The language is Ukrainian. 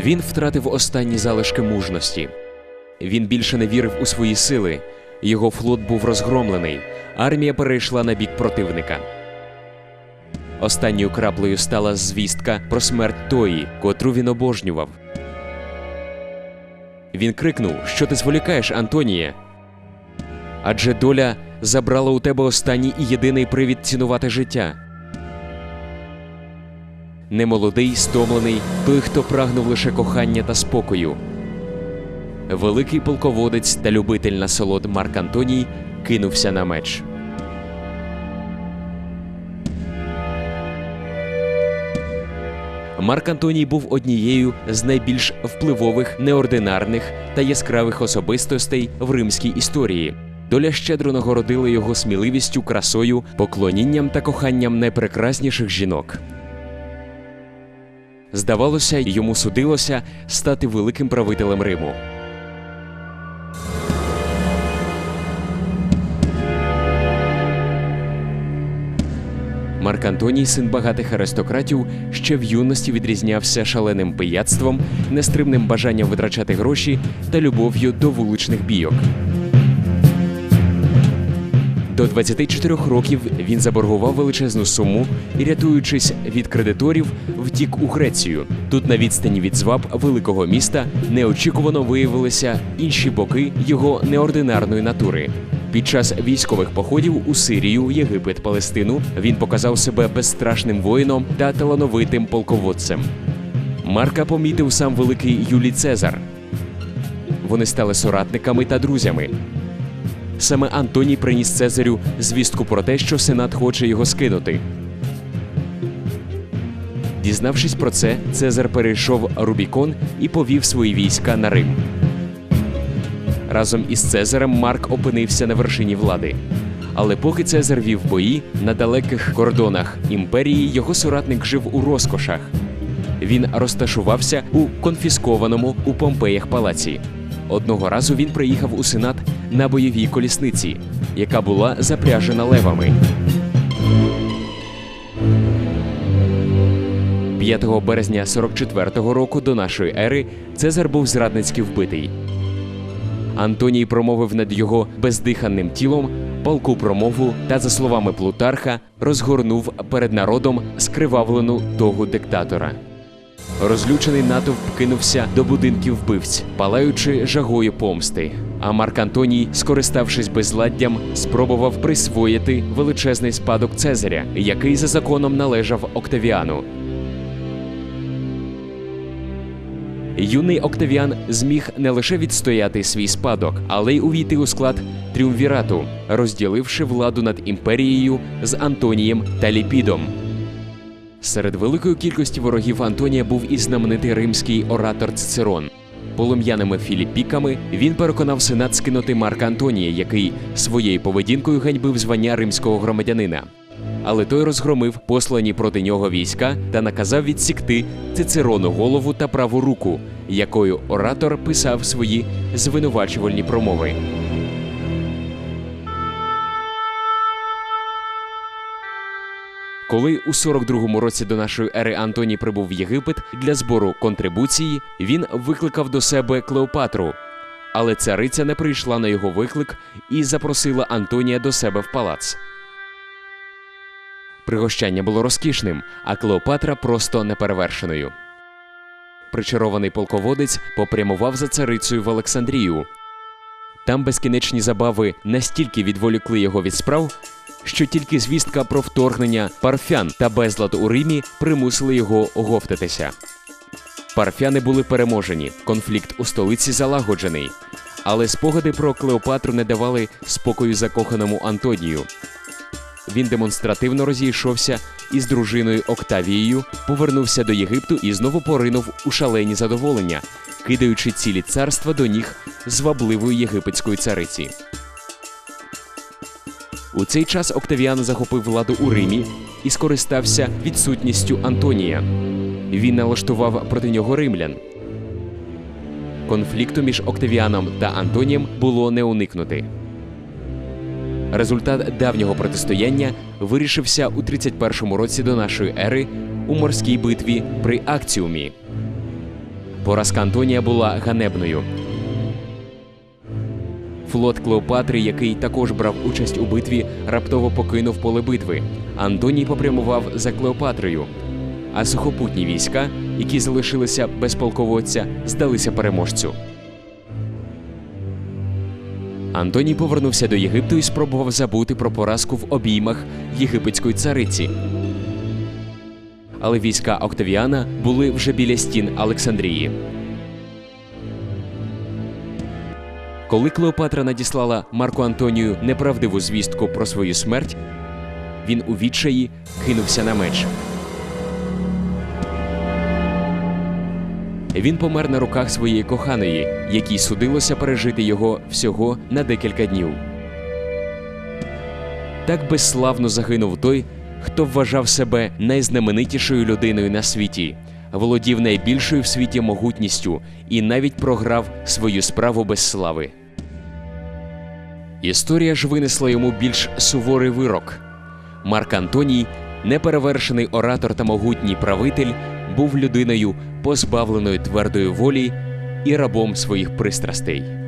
Він втратив останні залишки мужності. Він більше не вірив у свої сили. Його флот був розгромлений. Армія перейшла на бік противника. Останньою краплею стала звістка про смерть тої, котру він обожнював. Він крикнув: Що ти зволікаєш, Антоніє? Адже доля забрала у тебе останній і єдиний привід цінувати життя. Немолодий, стомлений, той, хто прагнув лише кохання та спокою. Великий полководець та любитель насолод Марк Антоній кинувся на меч. Марк Антоній був однією з найбільш впливових, неординарних та яскравих особистостей в римській історії. Доля щедро нагородила його сміливістю, красою, поклонінням та коханням найпрекрасніших жінок. Здавалося, йому судилося стати великим правителем Риму. Марк Антоній, син багатих аристократів, ще в юності відрізнявся шаленим пияцтвом, нестримним бажанням витрачати гроші та любов'ю до вуличних бійок. До 24 років він заборгував величезну суму і, рятуючись від кредиторів, втік у Грецію. Тут, на відстані від зваб великого міста, неочікувано виявилися інші боки його неординарної натури. Під час військових походів у Сирію, Єгипет, Палестину він показав себе безстрашним воїном та талановитим полководцем. Марка помітив сам великий Юлій Цезар. Вони стали соратниками та друзями. Саме Антоній приніс Цезарю звістку про те, що Сенат хоче його скинути. Дізнавшись про це, Цезар перейшов Рубікон і повів свої війська на Рим. Разом із Цезарем Марк опинився на вершині влади. Але поки Цезар вів бої на далеких кордонах імперії, його соратник жив у розкошах. Він розташувався у конфіскованому у Помпеях палаці. Одного разу він приїхав у сенат на бойовій колісниці, яка була запряжена левами. 5 березня 44-го року до нашої ери Цезар був зрадницьки вбитий. Антоній промовив над його бездиханним тілом палку промову та, за словами Плутарха, розгорнув перед народом скривавлену тогу диктатора. Розлючений натовп кинувся до будинків вбивць, палаючи жагою помсти. А Марк Антоній, скориставшись безладдям, спробував присвоїти величезний спадок Цезаря, який за законом належав Октавіану. Юний Октавіан зміг не лише відстояти свій спадок, але й увійти у склад тріумвірату, розділивши владу над імперією з Антонієм та Ліпідом. Серед великої кількості ворогів Антонія був і знаменитий римський оратор Цицерон. Полум'яними філіпіками він переконав сенат скинути Марка Антонія, який своєю поведінкою ганьбив звання римського громадянина. Але той розгромив послані проти нього війська та наказав відсікти Цицерону голову та праву руку, якою оратор писав свої звинувачувальні промови. Коли у 42-му році до нашої ери Антоній прибув в Єгипет для збору контрибуції, він викликав до себе Клеопатру. Але цариця не прийшла на його виклик і запросила Антонія до себе в палац. Пригощання було розкішним, а Клеопатра просто неперевершеною. Причарований полководець попрямував за царицею в Олександрію. Там безкінечні забави настільки відволікли його від справ, що тільки звістка про вторгнення парфян та безлад у Римі примусили його оговтатися. Парфяни були переможені, конфлікт у столиці залагоджений, але спогади про Клеопатру не давали спокою закоханому Антонію. Він демонстративно розійшовся із дружиною Октавією, повернувся до Єгипту і знову поринув у шалені задоволення, кидаючи цілі царства до ніг звабливої єгипетської цариці. У цей час Октавіан захопив владу у Римі і скористався відсутністю Антонія. Він налаштував проти нього римлян. Конфлікту між Октавіаном та Антонієм було не уникнути. Результат давнього протистояння вирішився у 31 році до нашої ери у морській битві при Акціумі. Поразка Антонія була ганебною. Флот Клеопатри, який також брав участь у битві, раптово покинув поле битви. Антоній попрямував за Клеопатрою. А сухопутні війська, які залишилися без полководця, здалися переможцю. Антоній повернувся до Єгипту і спробував забути про поразку в обіймах єгипетської цариці. Але війська Октавіана були вже біля стін Олександрії. Коли Клеопатра надіслала Марку Антонію неправдиву звістку про свою смерть, він у відчаї кинувся на меч. Він помер на руках своєї коханої, якій судилося пережити його всього на декілька днів. Так безславно загинув той, хто вважав себе найзнаменитішою людиною на світі, володів найбільшою в світі могутністю і навіть програв свою справу без слави. Історія ж винесла йому більш суворий вирок. Марк Антоній, неперевершений оратор та могутній правитель, був людиною, позбавленою твердої волі і рабом своїх пристрастей.